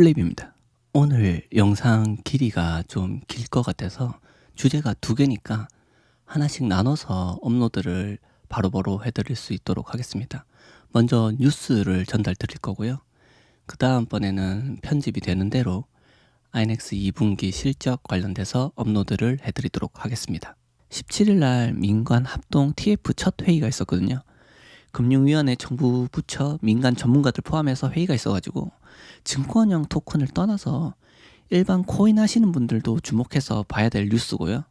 플립입니다. 오늘 영상 길이가 좀 길 것 같아서 주제가 두 개니까 하나씩 나눠서 업로드를 바로바로 해드릴 수 있도록 하겠습니다. 먼저 뉴스를 전달 드릴 거고요. 그 다음번에는 편집이 되는 대로 INX 2분기 실적 관련돼서 업로드를 해드리도록 하겠습니다. 17일 날 민관 합동 TF 첫 회의가 있었거든요. 금융위원회 정부 부처 민간 전문가들 포함해서 회의가 있어가지고 증권형 토큰을 떠나서 일반 코인 하시는 분들도 주목해서 봐야 될 뉴스고요.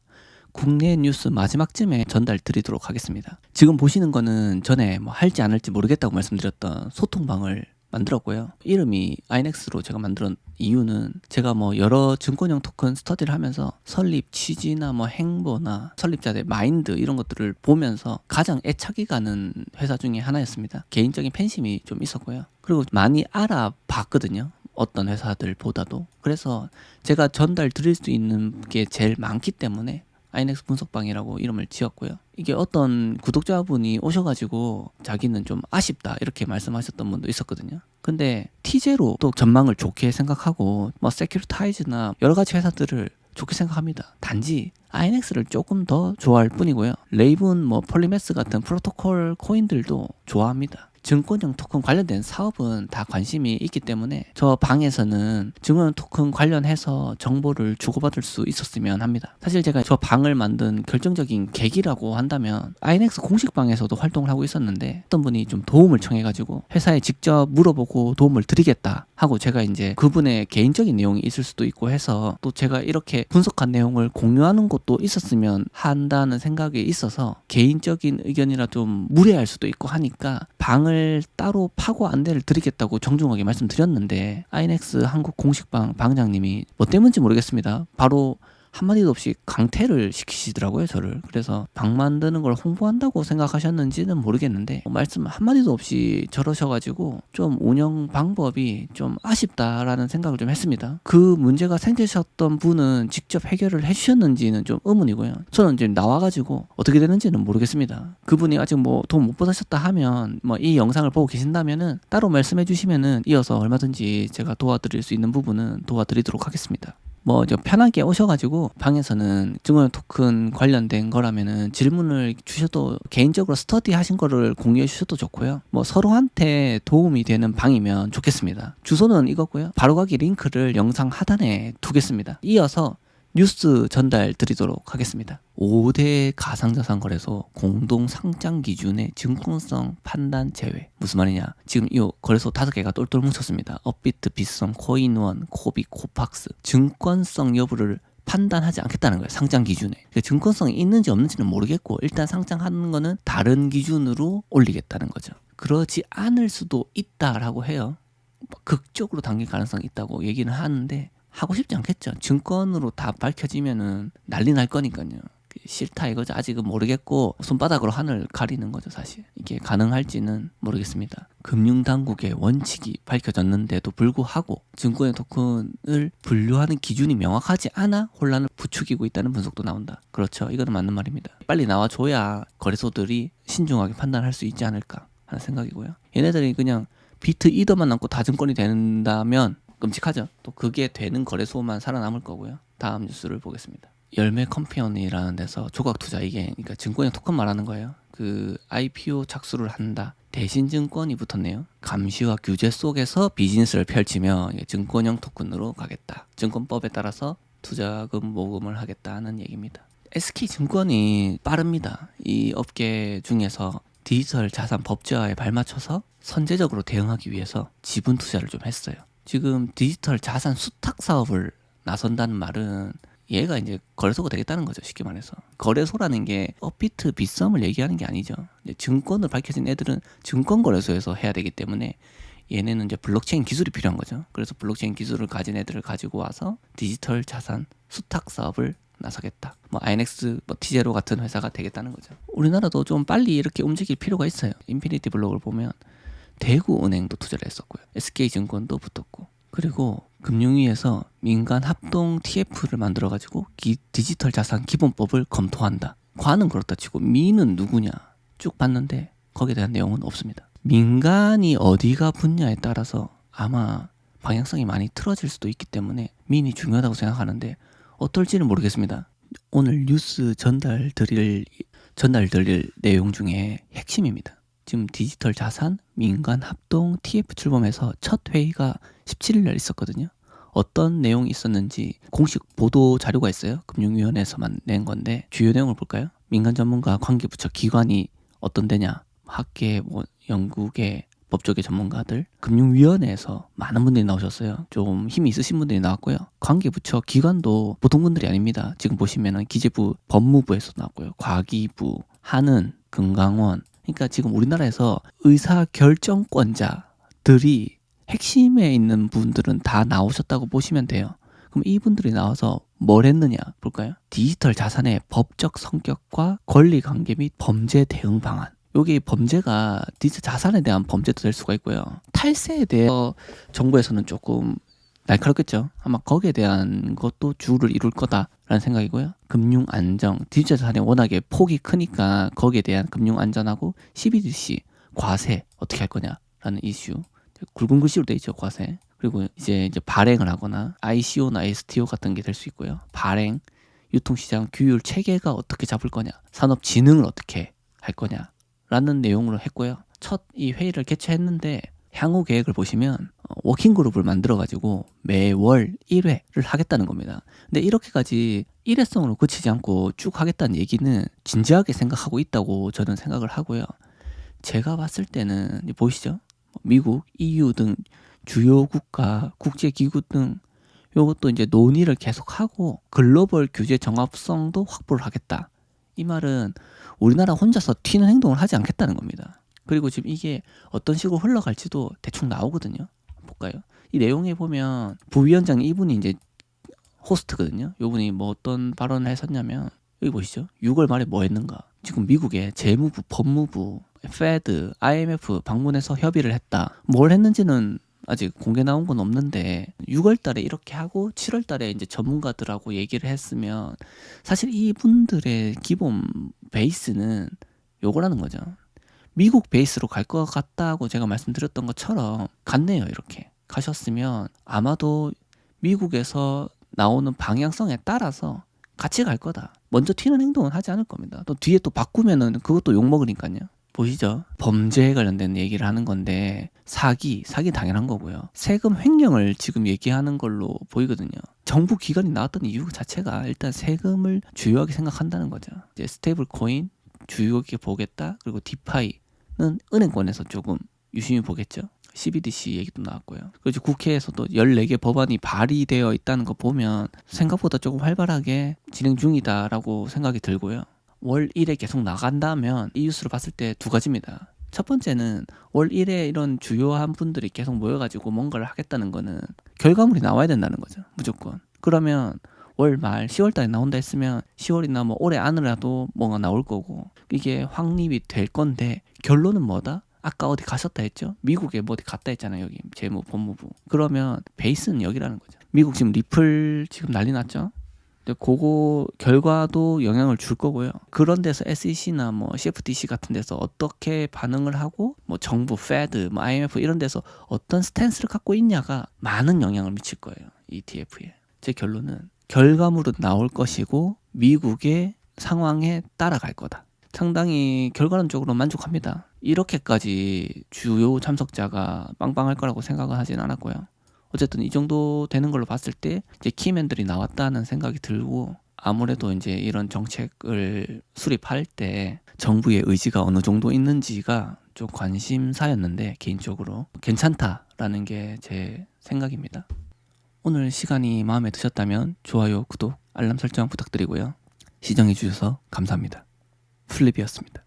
국내 뉴스 마지막쯤에 전달 드리도록 하겠습니다. 지금 보시는 거는 전에 뭐 할지 안 할지 모르겠다고 말씀드렸던 소통방을 만들었고요. 이름이 아이넥스로 제가 만든 이유는 제가 뭐 여러 증권형 토큰 스터디를 하면서 설립 취지나 뭐 행보나 설립자들의 마인드 이런 것들을 보면서 가장 애착이 가는 회사 중에 하나였습니다. 개인적인 팬심이 좀 있었고요. 그리고 많이 알아봤거든요. 어떤 회사들보다도. 그래서 제가 전달 드릴 수 있는 게 제일 많기 때문에 아이넥스 분석방이라고 이름을 지었고요. 이게 어떤 구독자분이 오셔가지고 자기는 좀 아쉽다 이렇게 말씀하셨던 분도 있었거든요. 근데 티제로 또 전망을 좋게 생각하고 뭐 세큐리타이즈나 여러 가지 회사들을 좋게 생각합니다. 단지 아이넥스를 조금 더 좋아할 뿐이고요. 레이븐, 뭐 폴리메스 같은 프로토콜 코인들도 좋아합니다. 증권형 토큰 관련된 사업은 다 관심이 있기 때문에 저 방에서는 증권 토큰 관련해서 정보를 주고받을 수 있었으면 합니다. 사실 제가 저 방을 만든 결정적인 계기라고 한다면 아이넥스 공식 방에서도 활동을 하고 있었는데 어떤 분이 좀 도움을 청해가지고 회사에 직접 물어보고 도움을 드리겠다 하고 제가 이제 그분의 개인적인 내용이 있을 수도 있고 해서 또 제가 이렇게 분석한 내용을 공유하는 것도 있었으면 한다는 생각이 있어서 개인적인 의견이라 좀 무례할 수도 있고 하니까 방을 방을 따로 파고 안내를 드리겠다고 정중하게 말씀드렸는데 아이넥스 한국 공식방 방장님이 뭐 때문인지 모르겠습니다. 바로 한마디도 없이 강퇴를 시키시더라고요, 저를. 그래서 방 만드는 걸 홍보한다고 생각하셨는지는 모르겠는데, 말씀 한마디도 없이 저러셔가지고, 좀 운영 방법이 좀 아쉽다라는 생각을 좀 했습니다. 그 문제가 생기셨던 분은 직접 해결을 해주셨는지는 좀 의문이고요. 저는 이제 나와가지고 어떻게 되는지는 모르겠습니다. 그분이 아직 뭐 돈 못 받으셨다 하면, 뭐 이 영상을 보고 계신다면은 따로 말씀해 주시면은 이어서 얼마든지 제가 도와드릴 수 있는 부분은 도와드리도록 하겠습니다. 뭐 편하게 오셔가지고 방에서는 증권 토큰 관련된 거라면은 질문을 주셔도 개인적으로 스터디 하신 거를 공유해 주셔도 좋고요. 뭐 서로한테 도움이 되는 방이면 좋겠습니다. 주소는 이거고요. 바로가기 링크를 영상 하단에 두겠습니다. 이어서 뉴스 전달 드리도록 하겠습니다. 5대 가상자산 거래소 공동 상장 기준의 증권성 판단 제외. 무슨 말이냐? 지금 이 거래소 다섯 개가 똘똘 뭉쳤습니다. 업비트, 빗썸, 코인원, 코비, 코팍스. 증권성 여부를 판단하지 않겠다는 거예요. 상장 기준에. 그러니까 증권성이 있는지 없는지는 모르겠고 일단 상장하는 거는 다른 기준으로 올리겠다는 거죠. 그러지 않을 수도 있다라고 해요. 극적으로 당길 가능성이 있다고 얘기는 하는데 하고 싶지 않겠죠. 증권으로 다 밝혀지면은 난리 날 거니까요. 그 싫다 이거죠. 아직은 모르겠고 손바닥으로 하늘 가리는 거죠, 사실. 이게 가능할지는 모르겠습니다. 금융당국의 원칙이 밝혀졌는데도 불구하고 증권의 토큰을 분류하는 기준이 명확하지 않아 혼란을 부추기고 있다는 분석도 나온다. 그렇죠. 이거는 맞는 말입니다. 빨리 나와줘야 거래소들이 신중하게 판단할 수 있지 않을까 하는 생각이고요. 얘네들이 그냥 비트 이더만 남고 다 증권이 된다면 끔찍하죠. 또 그게 되는 거래소만 살아남을 거고요. 다음 뉴스를 보겠습니다. 열매 컴퍼니라는 데서 조각 투자 이게 그러니까 증권형 토큰 말하는 거예요. 그 IPO 착수를 한다. 대신 증권이 붙었네요. 감시와 규제 속에서 비즈니스를 펼치며 증권형 토큰으로 가겠다. 증권법에 따라서 투자금 모금을 하겠다는 얘기입니다. SK증권이 빠릅니다. 이 업계 중에서 디지털 자산 법제화에 발맞춰서 선제적으로 대응하기 위해서 지분 투자를 좀 했어요. 지금 디지털 자산 수탁 사업을 나선다는 말은 얘가 이제 거래소가 되겠다는 거죠. 쉽게 말해서. 거래소라는 게 업비트 빗썸을 얘기하는 게 아니죠. 증권을 밝혀진 애들은 증권 거래소에서 해야 되기 때문에 얘네는 이제 블록체인 기술이 필요한 거죠. 그래서 블록체인 기술을 가진 애들을 가지고 와서 디지털 자산 수탁 사업을 나서겠다. 뭐 아이넥스, 뭐 티제로 같은 회사가 되겠다는 거죠. 우리나라도 좀 빨리 이렇게 움직일 필요가 있어요. 인피니티 블록을 보면 대구은행도 투자를 했었고요. SK증권도 붙었고 그리고 금융위에서 민간 합동 TF를 만들어 가지고 디지털 자산 기본법을 검토한다. 과는 그렇다 치고 미는 누구냐 쭉 봤는데 거기에 대한 내용은 없습니다. 민간이 어디가 붙냐에 따라서 아마 방향성이 많이 틀어질 수도 있기 때문에 민이 중요하다고 생각하는데 어떨지는 모르겠습니다. 오늘 뉴스 전달 드릴 전달 드릴 내용 중에 핵심입니다. 지금 디지털 자산 민간 합동 TF 출범해서 첫 회의가 17일 날 있었거든요. 어떤 내용이 있었는지 공식 보도 자료가 있어요. 금융위원회에서만 낸 건데 주요 내용을 볼까요? 민간 전문가 관계 부처 기관이 어떤 데냐? 학계, 뭐 연구계, 법조계 전문가들, 금융위원회에서 많은 분들이 나오셨어요. 좀 힘이 있으신 분들이 나왔고요. 관계 부처 기관도 보통 분들이 아닙니다. 지금 보시면은 기재부, 법무부에서 나왔고요. 과기부, 한은, 금강원. 그러니까 지금 우리나라에서 의사 결정권자들이 핵심에 있는 분들은 다 나오셨다고 보시면 돼요. 그럼 이분들이 나와서 뭘 했느냐 볼까요? 디지털 자산의 법적 성격과 권리 관계 및 범죄 대응 방안. 여기 범죄가 디지털 자산에 대한 범죄도 될 수가 있고요. 탈세에 대해 정부에서는 조금 날카롭겠죠. 아마 거기에 대한 것도 주를 이룰 거다라는 생각이고요. 금융 안정, 디지털 자산이 워낙에 폭이 크니까 거기에 대한 금융 안전하고 CBDC 과세 어떻게 할 거냐라는 이슈. 굵은 글씨로 돼 있죠 과세. 그리고 이제 이제 발행을 하거나 ICO나 STO 같은 게 될 수 있고요. 발행, 유통시장 규율 체계가 어떻게 잡을 거냐, 산업 진흥을 어떻게 할 거냐라는 내용으로 했고요. 첫 이 회의를 개최했는데 향후 계획을 보시면 어, 워킹 그룹을 만들어 가지고 매월 1회를 하겠다는 겁니다. 근데 이렇게까지 일회성으로 그치지 않고 쭉 하겠다는 얘기는 진지하게 생각하고 있다고 저는 생각을 하고요. 제가 봤을 때는 보이시죠? 미국, EU 등 주요 국가, 국제 기구 등 요것도 이제 논의를 계속하고 글로벌 규제 정합성도 확보를 하겠다. 이 말은 우리나라 혼자서 튀는 행동을 하지 않겠다는 겁니다. 그리고 지금 이게 어떤 식으로 흘러갈지도 대충 나오거든요. 볼까요? 이 내용에 보면 부위원장 이분이 이제 호스트거든요. 이분이 뭐 어떤 발언을 했었냐면 여기 보시죠. 6월 말에 뭐 했는가? 지금 미국의 재무부, 법무부, 페드, IMF 방문해서 협의를 했다. 뭘 했는지는 아직 공개 나온 건 없는데 6월 달에 이렇게 하고 7월 달에 이제 전문가들하고 얘기를 했으면 사실 이분들의 기본 베이스는 요거라는 거죠. 미국 베이스로 갈 것 같다고 제가 말씀드렸던 것처럼 갔네요. 이렇게 가셨으면 아마도 미국에서 나오는 방향성에 따라서 같이 갈 거다. 먼저 튀는 행동은 하지 않을 겁니다. 또 뒤에 또 바꾸면은 그것도 욕 먹으니까요. 보시죠. 범죄에 관련된 얘기를 하는 건데 사기, 사기 당연한 거고요. 세금 횡령을 지금 얘기하는 걸로 보이거든요. 정부 기관이 나왔던 이유 자체가 일단 세금을 주요하게 생각한다는 거죠. 이제 스테이블 코인 주요하게 보겠다. 그리고 디파이는 은행권에서 조금 유심히 보겠죠. CBDC 얘기도 나왔고요. 그리고 국회에서도 14개 법안이 발의되어 있다는 거 보면 생각보다 조금 활발하게 진행 중이다라고 생각이 들고요. 월 1회 계속 나간다면 이 뉴스를 봤을 때 두 가지입니다. 첫 번째는 월 1회 이런 주요한 분들이 계속 모여가지고 뭔가를 하겠다는 거는 결과물이 나와야 된다는 거죠. 무조건. 그러면 월 말 10월 달에 나온다 했으면 10월이나 뭐 올해 안으로라도 뭔가 나올 거고 이게 확립이 될 건데 결론은 뭐다? 아까 어디 가셨다 했죠? 미국에 뭐 어디 갔다 했잖아요. 여기 재무 법무부. 그러면 베이스는 여기라는 거죠. 미국 지금 리플 지금 난리 났죠? 근데 그거 결과도 영향을 줄 거고요. 그런 데서 SEC나 뭐 CFTC 같은 데서 어떻게 반응을 하고 뭐 정부, 페드, 뭐 IMF 이런 데서 어떤 스탠스를 갖고 있냐가 많은 영향을 미칠 거예요. ETF에. 제 결론은 결과물은 나올 것이고 미국의 상황에 따라갈 거다. 상당히 결과론적으로 만족합니다. 이렇게까지 주요 참석자가 빵빵할 거라고 생각은 하진 않았고요. 어쨌든 이 정도 되는 걸로 봤을 때 이제 키맨들이 나왔다는 생각이 들고 아무래도 이제 이런 정책을 수립할 때 정부의 의지가 어느 정도 있는지가 좀 관심사였는데 개인적으로 괜찮다라는 게 제 생각입니다. 오늘 시간이 마음에 드셨다면 좋아요, 구독, 알람 설정 부탁드리고요. 시청해 주셔서 감사합니다. 플립이었습니다.